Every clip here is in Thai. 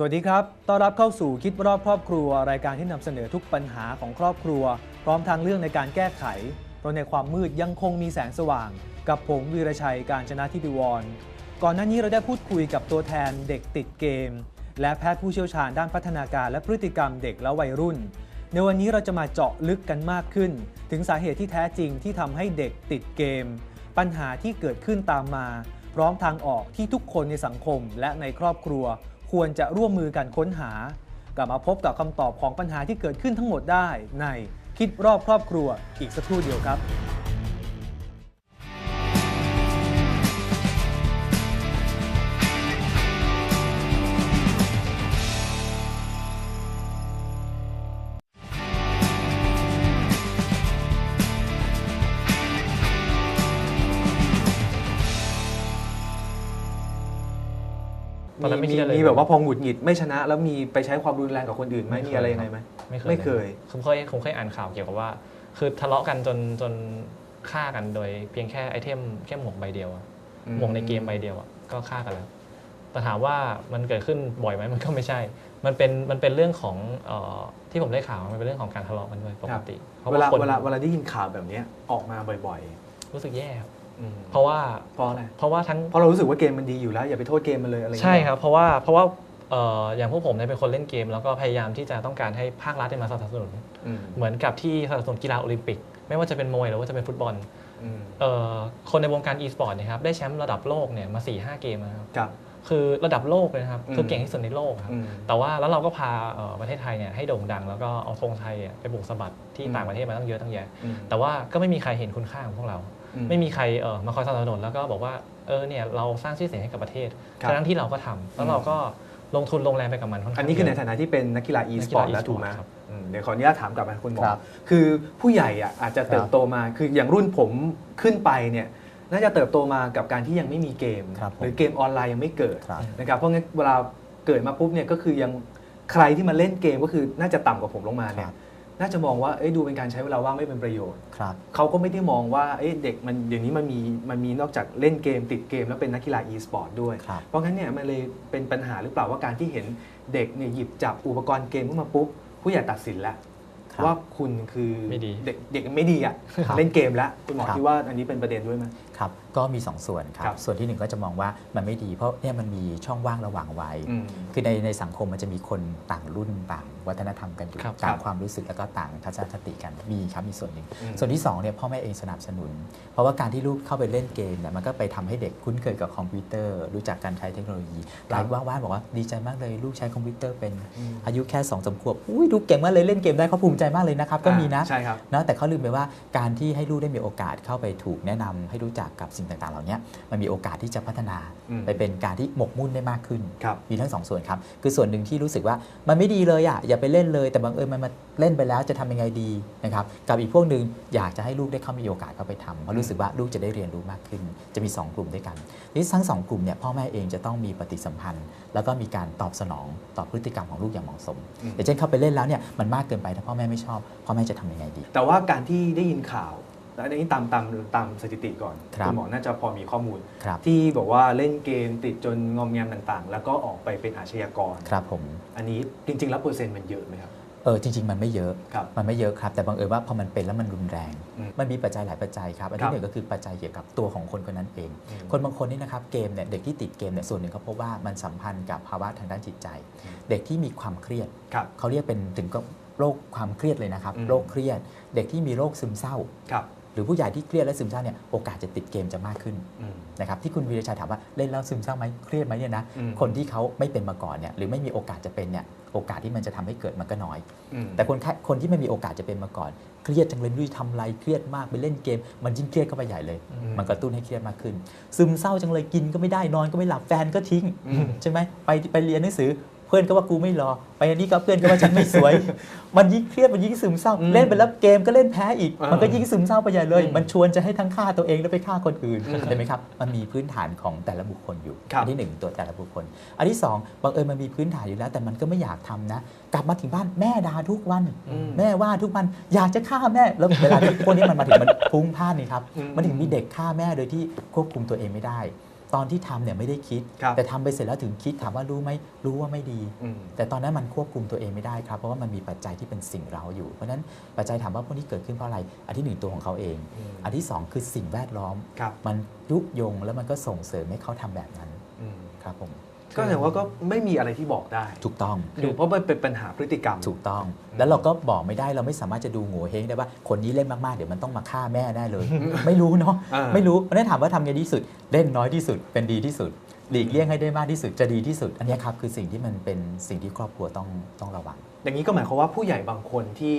สวัสดีครับ ต้อนรับเข้าสู่คิดรอบครอบครัว รายการที่นำเสนอทุกปัญหาของครอบครัว พร้อมทางเรื่องในการแก้ไข เพราะในความมืดยังคงมีแสงสว่าง กับผมวีรชัยการชนะทิติวร ก่อนหน้านี้เราได้พูดคุยกับตัวแทนเด็กติดเกม และแพทย์ผู้เชี่ยวชาญด้านพัฒนาการและพฤติกรรมเด็กและวัยรุ่น ในวันนี้เราจะมาเจาะลึกกันมากขึ้น ถึงสาเหตุที่แท้จริงที่ทำให้เด็กติดเกม ปัญหาที่เกิดขึ้นตามมา พร้อมทางออกที่ทุกคนในสังคมและในครอบครัว ควรจะร่วมมือกันค้นหา กลับมาพบกับคำตอบของปัญหาที่เกิดขึ้นทั้งหมดได้ในคิดรอบครอบครัวอีกสักครู่เดียวครับ ไม่มีคิดอะไรมีเลยแบบว่าพอหงุดหงิดไม่ชนะ แล้วมีไปใช้ความรุนแรงกับคนอื่นไหมมีอะไรยังไงไหมไม่เคยไม่เคยผมเคยผมเคยอ่านข่าวเกี่ยวกับว่า คือทะเลาะกันจนจนฆ่ากันโดยเพียงแค่ไอเทมแค่หมวกใบเดียวอะหมวกในเกมใบเดียวอะก็ฆ่ากันแล้วแต่ถามว่ามันเกิดขึ้นบ่อยไหมมันก็ไม่ใช่ มันเป็นมันเป็นเรื่องของเออที่ผมได้ข่าวมันเป็นเรื่องของการทะเลาะกันด้วยปกติเพราะเวลาว่าคนเวลาเวลาได้ยินข่าวแบบเนี้ยออกมาบ่อยรู้สึกแย่ครับๆอืม เพราะว่าเพราะอะไรเพราะว่าทั้งเพราะเรารู้สึกว่าเกมมันดีอยู่แล้ว อย่าไปโทษเกมมันเลยอะไรอย่างใช่เงี้ยครับเพราะว่าเพราะว่าเอ่ออย่างพวกผมเนี่ยเป็นคนเล่นเกม แล้วก็พยายามที่จะต้องการให้ภาครัฐได้มาสนับสนุนอืมเหมือนกับที่สนับสนุนกีฬาโอลิมปิก ไม่ว่าจะเป็นมวยหรือว่าจะเป็นฟุตบอลอืมเอ่อคนในวงการ e-sport เนะครับได้แชมป์ระดับโลกเนี่ยมา4ีหเกมนะครับครับคือระดับโลกเลยนะครับอืมคือเก่งที่สุดในโลกครับอืมแต่ว่าแล้วเราก็พาเอ่อประเทศไทยเนี่ยให้โด่งดัง แล้วก็เอาธงไทยอะไปบุกสะบัดที่อืมต่างประเทศมาตั้งเยอะตั้งแยะอืมแต่ว่าก็ไม่มีใครเห็นคุณค่าของพวกเราอื ไม่มีใครเอ่อมาคอยสนับสนุนแล้วก็บอกว่าเออเนี่ยเราสร้างชื่อเสียงให้กับประเทศครับทั้งที่เราก็ทำแล้วเราก็ลงทุนลงแรงไปกับมันค่อนข้างอันนี้คือในเยะฐานะที่เป็นนักกีฬานักกีฬา e-sport แล้ว e-sport ถูกไหมครับอืมเดี๋ยวขออนุญาตถามกลับไปคุณหมอครับคือผู้ใหญ่อะอาจจะเติบโตมาคืออย่างรุ่นผมขึ้นไปเนี่ยน่าจะเติบโตมากับการที่ยังไม่มีเกมครับผมหรือเกมออนไลน์ยังไม่เกิดครับนะครับเพราะงั้นเวลาเกิดมาปุ๊บเนี่ยก็คือยังใครที่มาเล่นเกมก็คือน่าจะต่ำกว่าผมลงมาเนี่คยรับ น่าจะมองว่าเอ้ยดูเป็นการใช้เวลาว่างไม่เป็นประโยชน์ ครับ เขาก็ไม่ได้มองว่าเอ้ยเด็กมันเดี๋ยวนี้มันมีมันมีนอกจากเล่นเกมติดเกมแล้วเป็นนักกีฬา e-sport ด้วย ครับ เพราะงั้นเนี่ยมันเลยเป็นปัญหาหรือเปล่าว่าการที่เห็นเด็กเนี่ยหยิบจับอุปกรณ์เกมขึ้นมาปุ๊บผู้ใหญ่ตัดสินแล้วครับว่าคุณคือไม่ดี เด็กเด็กไม่ดีอะครับเล่นเกมแล้วคุณหมอครับ คิดว่าอันนี้เป็นประเด็นด้วยไหม ครับ ก็มี 2 ส่วนครัครับบส่วนที่หนึ่งก็จะมองว่ามันไม่ดีเพราะเนี่ยมันมีช่องว่างระหว่างวัยอืมคือในในสังคมมันจะมีคนต่างรุ่นต่าง วัฒนธรรมกันอยู่ครับต่าคงรับความรู้สึกแล้วก็ต่างทัศนคติกันมีครับมีส่วนหนึ่งอืมส่วนที่2เนี่ยพ่อแม่เองสนับสนุน เพราะว่าการที่ลูกเข้าไปเล่นเกมเนี่ยมันก็ไปทำให้เด็กคุ้นเคยกับคอมพิวเตอร์ รู้จักการใช้เทคโนโลยีหลายว่านๆบอกว่าดีใจมากเลยลูกใช้คอมพิวเตอร์เป็นอืมอายุแค่2องสามขวบอุ้ยดูเก่งมากเลยเล่นเกมได้เขาภูมิใจมากเลยนะครับก็มีนะใช่ครับนะแต่เขาลืมไปว่าการที่ให้ลูกได้มีโอกาสเข้าไปถูกแนะนำให้รู้จักกับสิ่งต่างๆ เหล่านี้มันมีโอกาสที่จะพัฒนาอืมไปเป็นการที่หมกมุ่นได้มากขึ้นครับมีทั้งสองส่วนครับ คือส่วนหนึ่งที่รู้สึกว่ามันไม่ดีเลยอะอย่าไปเล่นเลย แต่บังเอิญมันมาเล่นไปแล้วจะทำยังไงดีนะครับกับอีกพวกหนึ่งอยากจะให้ลูกได้เข้ามีโอกาสเข้าไปทำเพราะรู้สึกว่าลูกจะได้เรียนรู้มากขึ้น จะมี 2 กลุ่มด้วยกันทีนี้ทั้งสองกลุ่มเนี่ยพ่อแม่เองจะต้องมีปฏิสัมพันธ์ แล้วก็มีการตอบสนองต่อพฤติกรรมของลูกอย่างเหมาะสมอืมอย่างเช่นเข้าไปเล่นแล้วเนี่ยมันมากเกินไปถ้าพ่อแม่ไม่ชอบ พ่อแม่จะทำยังไงดี แต่ว่าการที่ได้ยินข่าวและ อันนี้ตามตามตามสถิติก่อนครับณหมอน่าจะพอมีข้อมูลครับที่บอกว่าเล่นเกมติดจนงอมแงมต่างๆ แล้วก็ออกไปเป็นอาชญากรครับผมอันนี้จริงๆแล้วเปอร์เซ็นต์มันเยอะไหมครับเออจริง ๆ มันไม่เยอะครับมันไม่เยอะครับ แต่บังเอิญว่าพอมันเป็นแล้วมันรุนแรงอืมมันมีปัจจัยหลายปัจจัยครับอันครัที่บหนึ่งก็คือปัจจัยเกี่ยวกับตัวของคนคนนั้นเองอืมคนบางคนนี่นะครับเกมเนี่ยเด็กที่ติดเกมเนี่ยส่วนหนึ่งเขาพบว่ามันสัมพันธ์กับภาวะทางด้านจิตใจอืมเด็กที่มีความเครียดครับเขาเรียกเป็นถึงก็โรคความเครียดเลยนะครับอืมโรคเครียด เด็กที่มีโรคซึมเศร้าค รับหรือผู้ใหญ่ที่เครียดและซึมเศร้าเนี่ยโอกาสจะติดเกมจะมากขึ้นอืมนะครับที่คุณวีรชัยถามว่าเล่นแล้วซึมเศร้าไหมเครียดไหมเนี่ยนะอืมคนที่เขาไม่เป็นมาก่อนเนี่ยหรือไม่มีโอกาสจะเป็นเนี่ยโอกาสที่มันจะทำให้เกิดมันก็น้อยอืมแต่คนแค่คนที่ไม่มีโอกาสจะเป็นมาก่อน เครียดจังเลยไม่รู้จะทำอะไรเครียดมากไปเล่นเกม มันยิ่งเครียดเข้าไปใหญ่เลยอืมมันกระตุ้นให้เครียดมากขึ้น ซึมเศร้าจังเลยกินก็ไม่ได้นอนก็ไม่หลับแฟนก็ทิ้งอืมใช่ไหมไปไปเรียนหนังสือ เพื่อนก็ว่ากูไม่รอ ไปอันนี้ก็เพื่อนก็ว่าฉันไม่สวย มันยิ่งเครียดมันยิ่งซึมเศร้าอืมเล่นไปแล้วเกมก็เล่นแพ้อีกอ่ามัมันก็ยิ่งซึมเศร้าไปใหญ่เลยอืมมันชวนจะให้ทั้งฆ่าตัวเองแล้วไปฆ่าคนอื่นอืมเห็นไหมครับ มันมีพื้นฐานของแต่ละบุคคลอยู่ครับอัที่หนึ่งตัวแต่ละบุคคล อันที่สองบังเอิญมันมีพื้นฐานอยู่แล้ว แต่มันก็ไม่อยากทำนะ กลับมาถึงบ้านแม่ด่าทุกวันอืมแม่ว่าทุกวันอยากจะฆ่าแม่แล้วเวลาที่พวกนี้มันมาถึงมันพลุ้งพล่านนี่ครับอืมมันถึงมีเด็กฆ่าแม่โดยที่ควบคุมตัวเองไม่ได้ ตอนที่ทำเนี่ยไม่ได้คิด ครับแต่ทำไปเสร็จแล้วถึงคิดถามว่ารู้ไหมรู้ว่าไม่ดี อืม แต่ตอนนั้นมันควบคุมตัวเองไม่ได้ครับ เพราะว่ามันมีปัจจัยที่เป็นสิ่งเราอยู่ เพราะฉะนั้นปัจจัยถามว่าพวกนี้เกิดขึ้นเพราะอะไร อันที่หนึ่งตัวของเขาเอง อืม อันที่สองคือสิ่งแวดล้อม ครับมันยุยงแล้วมันก็ส่งเสริมให้เขาทำแบบนั้นอืม ครับผม ก็แสดงว่าก็ไม่มีอะไรที่บอกได้ถูกต้องดูเพราะมันเป็นปัญหาพฤติกรรมถูกต้อง แล้วเราก็บอกไม่ได้เราไม่สามารถจะดูโง่เฮงได้ว่าคนนี้เล่นมากๆเดี๋ยวมันต้องมาฆ่าแม่แน่เลย ไม่รู้เนาะอ่าไม่รู้เพราะฉะนั้นถามว่าทำไงดีที่สุด เล่นน้อยที่สุดเป็นดีที่สุดหลีกเลี่ยงให้ได้มากที่สุดจะดีที่สุด อันเนี้ยครับคือสิ่งที่มันเป็นสิ่งที่ครอบครัวต้องต้องระวัง อย่างนี้ก็หมายความว่าผู้ใหญ่บางคนที่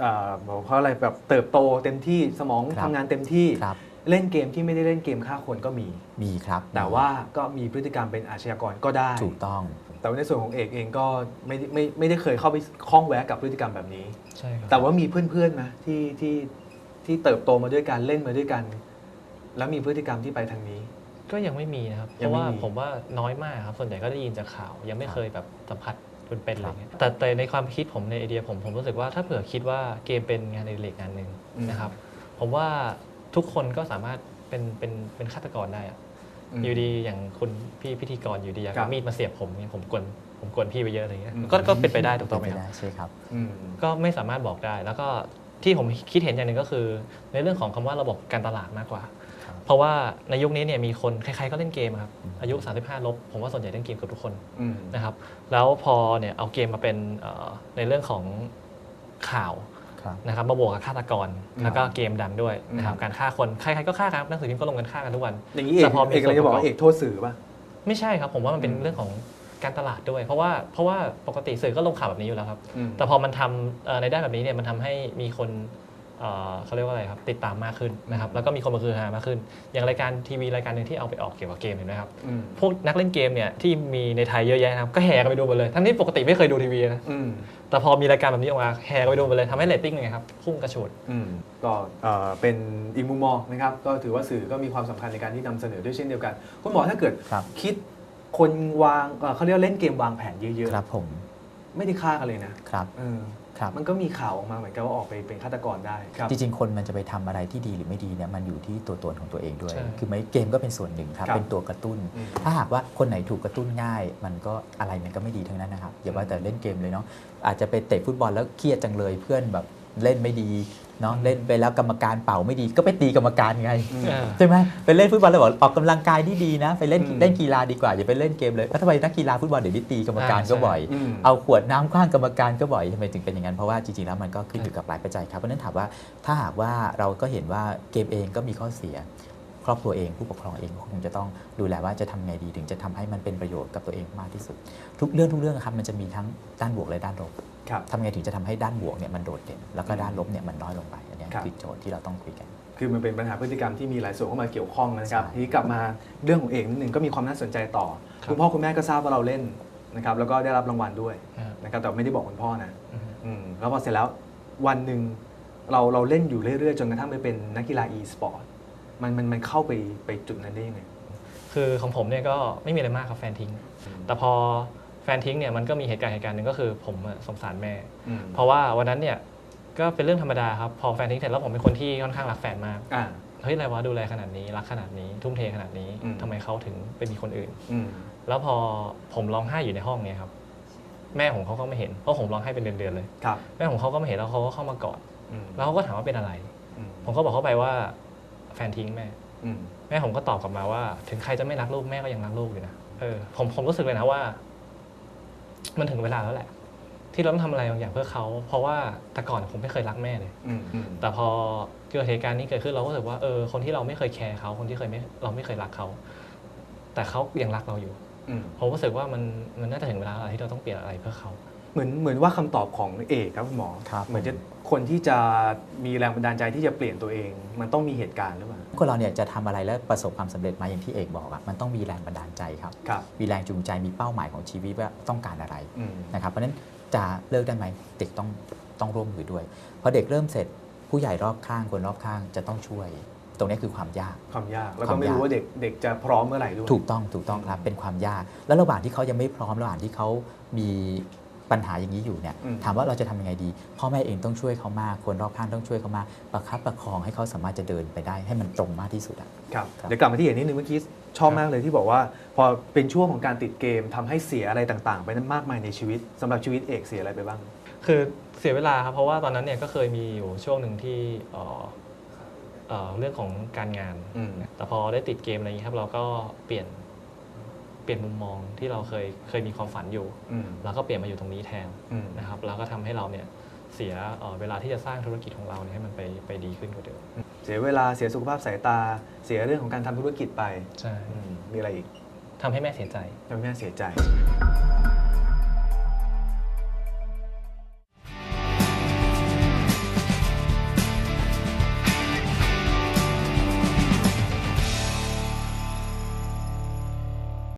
เอ่อบอกเพราะอะไรแบบเติบโตเต็มที่สมองครับทำงานเต็มที่ครับ เล่นเกมที่ไม่ได้เล่นเกมฆ่าคนก็มี มีครับแต่ว่าก็มีพฤติกรรมเป็นอาชญากรก็ได้ ถูกต้อง แต่ว่าในส่วนของเอกเองก็ไม่ได้ไม่ไม่ได้เคยเข้าไปคล้องแวะกับพฤติกรรมแบบนี้ ใช่ครับแต่ว่ามีเพื่อนๆไหมที่ที่ที่เติบโตมาด้วยกันเล่นมาด้วยกัน แล้วมีพฤติกรรมที่ไปทางนี้ ก็ยังไม่มีนะครับ เพยังราะไม่ว่ามี ผมว่าน้อยมากครับ ส่วนใหญ่ก็ได้ยินจากข่าว ยังไม่ครับเคยแบบสัมผัสเป็นเป็นๆคอะไรรับเงี้ยแต่แต่ในความคิดผมในไอเดียผมผมรู้สึกว่าถ้าเผื่อคิดว่าเกมเป็นงานในเล็กงานหนึ่งอืมนะครับ ผมว่า ทุกคนก็สามารถเป็นเป็นเป็นฆาตกรได้อะมอยู่ดีอย่างคุณพี่พิธีกรอยู่ดีอยากครับ เอามีดมาเสียบผมเนี่ยผมกวนผมกวนพี่ไปเยอะอะไรเงี้ยอืมก็ก็เป็นไปได้ถูกต้องไหมเป็นคปรับ ด้ใช่ครับ อืม ก็ไม่สามารถบอกได้ แล้วก็ที่ผมคิดเห็นอย่างหนึ่งก็คือ ในเรื่องของคำว่าระบบการตลาดมากกว่า ครับ เพราะว่าในยุคนี้เนี่ยมีคนใครๆก็เล่นเกมอะครับอืมอายุ 35 ลบ ผมว่าส่วนใหญ่เล่นเกมเกับทุกคนอืม นะครับแล้วพอเนี่ยเอาเกมมาเป็นเอ่อในเรื่องของข่าวครับ นะครับมาบวกกับฆาตกรแล้วก็เกมดันด้วยนะครับอืมการฆ่าคนใครๆก็ฆ่าครับหนังสือพิมพ์ก็ลงกันฆ่ากันทุกวันอย่างนี้เอกแต่พอมีเอกอะไรจะบอกว่าส่วนประกอบเอกโทษสื่อป่ะไม่ใช่ครับผมว่ามันเป็นอืมเรื่องของการตลาดด้วย เพราะว่าเพราะว่าปกติสื่อก็ลงข่าวแบบนี้อยู่แล้วครับอืมแต่พอมันทำเอ่อในด้านแบบนี้เนี่ยมันทำให้มีคน เอ่อเขาเรียกว่าอะไรครับติดตามมากขึ้นนะครับแล้วก็มีคนมาคือฮามากขึ้น อย่างรายการทีวีรายการหนึ่งที่เอาไปออกเกี่ยวกับเกมเห็นไหมครับอืมพวกนักเล่นเกมเนี่ยที่มีในไทยเยอะแยะนะครับก็แห่กันไปดูหมดเลยทั้งที่ปกติไม่เคยดูทีวีนะอืมแต่พอมีรายการแบบนี้ออกมาแห่กันไปดูหมดเลยทำให้เรตติ้งไงครับพุ่งกระฉูดอืมก็เอ่อเป็นอีกมุมมองนะครับก็ถือว่าสื่อก็มีความสำคัญในการที่นำเสนอด้วยเช่นเดียวกัน คุณหมอถ้าเกิดครับคิดคนวางเอ่อเขาเรียกว่าเล่นเกมวางแผนเยอะครับผมๆ ไม่ได้ฆ่ากันเลยนะครับเออครับมันก็มีข่าวออกมาเหมือนกันว่าออกไปเป็นฆาตกรได้ครับจริงๆ คนมันจะไปทำอะไรที่ดีหรือไม่ดีเนี่ยมันอยู่ที่ตัวตนของตัวเองด้วยใช่คือไม่เกมก็เป็นส่วนหนึ่งครับครับเป็นตัวกระตุ้นอืมถ้าหากว่าคนไหนถูกกระตุ้นง่าย มันก็อะไรมันก็ไม่ดีทั้งนั้นนะครับอย่าว่าแต่เล่นเกมเลยเนาะอาจจะไปเตะฟุตบอลแล้วเครียดจังเลยเพื่อนแบบ เล่นไม่ดีเนาะเล่นไปแล้วกรรมการเป่าไม่ดี ก็ไปตีกรรมการไงอืมอ่าใช่ไหมไปเล่นฟุตบอลแล้วบอกออกกำลังกายนี่ดีนะ ไปเล่นอืมเล่นกีฬาดีกว่าอย่าไปเล่นเกมเลยแล้วทำไมนักกีฬาฟุตบอลเดี๋ยวนี้ตีกรรมการก็บ่อยอืมเอาขวดน้ำคว้างกรรมการก็บ่อยทำไมถึงเป็นอย่างนั้นเพราะว่าจริงๆแล้วมันก็ขึ้นอยู่กับหลายปัจจัยครับเพราะฉะนั้นถามว่าถ้าหากว่าเราก็เห็นว่าเกมเองก็มีข้อเสียครอบครัวเองผู้ปกครองเองก็คงจะต้องดูแลว่าจะทำไงดีถึงจะทำให้มันเป็นประโยชน์กับตัวเองมากที่สุด ทุกเรื่องทุกเรื่องครับมันจะมีทั้งด้านบวกและด้านลบครับ ทำไงถึงจะทำให้ด้านบวกเนี่ยมันโดดเด่น แล้วก็ด้านลบเนี่ยมันน้อยลงไปอันเนี้ยครับคือโจทย์ที่เราต้องคุยกัน คือมันเป็นปัญหาพฤติกรรมที่มีหลายส่วนเข้ามาเกี่ยวข้องนะครับใช่ทีนี้กลับมาเรื่องของเอกนิดหนึ่งก็มีความน่าสนใจต่อครับคุณพ่อคุณแม่ก็ทราบว่าเราเล่นนะครับแล้วก็ได้รับรางวัลด้วยนะครับนะครับแต่ไม่ได้บอกคุณพ่อนะอืมอืมแล้วพอเสร็จแล้ววันหนึ่งเราเราเล่นอยู่เรื่อยๆ จนกระทั่งไปเป็นนักกีฬา e-sport มันมันมันเข้าไปไปจุดนั้นได้ยังไงคือของผมเนี่ยก็ไม่มีอะไรมากครับแฟนทิ้ง แต่พอแฟนทิ้งเนี่ยมันก็มีเหตุการณ์เหตุการณ์หนึ่งก็คือผมอะสงสารแม่ อืมเพราะว่าวันนั้นเนี่ยก็เป็นเรื่องธรรมดาครับพอแฟนทิ้งเสร็จแล้วผมเป็นคนที่ค่อนข้างรักแฟนมากอ่า เฮ้ยอะไรวะดูแลขนาดนี้รักขนาดนี้ทุ่มเทขนาดนี้อืม ทำไมเขาถึงไปมีคนอื่น อืมแล้วพอผมร้องไห้อยู่ในห้องเนี่ยครับแม่ผมเขาก็ไม่เห็นเพราะผมร้องไห้เป็นเดือนๆเลย ครับแม่ผมเขาก็ไม่เห็นแล้วเขาก็เข้ามากอดอืมแล้วเขาก็ถามว่าเป็นอะไร อืมผมก็บอกเขาไปว่าแฟนทิ้งแม่ อืมแม่ผมก็ตอบกลับมาว่า ถึงใครจะไม่รักลูกแม่ก็ยังรักลูกอยู่นะเออผมผมรู้สึกเลยนะว่า มันถึงเวลาแล้วแหละ ที่เราต้องทำอะไรบางอย่างเพื่อเขา เพราะว่าแต่ก่อนผมไม่เคยรักแม่เลย อืมอืม แต่พอเกิดเหตุการณ์นี้เกิดขึ้นเราก็รู้สึกว่าเออคนที่เราไม่เคยแคร์เขาคนที่เคยไม่เราไม่เคยรักเขา แต่เขายังรักเราอยู่อืม ผมรู้สึกว่ามันมันน่าจะถึงเวลาแล้วที่เราต้องเปลี่ยนอะไรเพื่อเขา เหมือนเหมือนว่าคำตอบของเอกครับคุณหมอ ครับ เหมือนจะ คนที่จะมีแรงบันดาลใจที่จะเปลี่ยนตัวเอง มันต้องมีเหตุการณ์หรือเปล่าคนเราเนี่ยจะทำอะไรแล้วประสบความสำเร็จมาอย่างที่เอกบอกอะมันต้องมีแรงบันดาลใจครับครับมีแรงจูงใจมีเป้าหมายของชีวิตว่าต้องการอะไรอืมนะครับเพราะฉะนั้นจะเลิกได้ไหมเด็กต้องต้องร่วมมือด้วยพอเด็กเริ่มเสร็จผู้ใหญ่รอบข้างคนรอบข้างจะต้องช่วย ตรงนี้คือความยาก ความยากแล้วคก็วามไม่ยากรู้ว่าเด็กเด็กจะพร้อมเมื่อไหร่ด้วยถูกต้องถูกต้องครับเป็นความยาก แล้วระหว่างที่เขายังไม่พร้อมระหว่างที่เขามี ปัญหาอย่างนี้อยู่เนี่ยอืมถามว่าเราจะทำยังไงดี พ่อแม่เองต้องช่วยเขามากคนรอบข้างต้องช่วยเขามากประคับประคองให้เขาสามารถจะเดินไปได้ให้มันตรงมากที่สุดอะครับครับเดี๋ยวกลับมาที่เหตุนิดนึงเมื่อกี้ชอบมากเลยที่บอกว่า พอเป็นช่วงของการติดเกมทำให้เสียอะไรต่างๆ ไปนั้นมากมายในชีวิตสำหรับชีวิตเอกเสียอะไรไปบ้าง คือเสียเวลาครับเพราะว่าตอนนั้นเนี่ยก็เคยมีอยู่ช่วงหนึ่งที่เอ่อเอ่อเรื่องของการงานอืมแต่พอได้ติดเกมอะไรอย่างนี้ครับ เราก็เปลี่ยนเปลี่ยนมุมมองที่เราเคยเคยมีความฝันอยู่อืมเราก็เปลี่ยนมาอยู่ตรงนี้แทนอืมนะครับแล้วก็ทำให้เราเนี่ยเสียเอ่อเวลาที่จะสร้างธุรกิจของเราเนี่ยให้มันไปไปดีขึ้นกว่าเดิมเสียเวลาเสียสุขภาพสายตา เสียเรื่องของการทำธุรกิจไปใช่อืมมีอะไรอีกทำให้แม่เสียใจทำให้แม่เสียใจ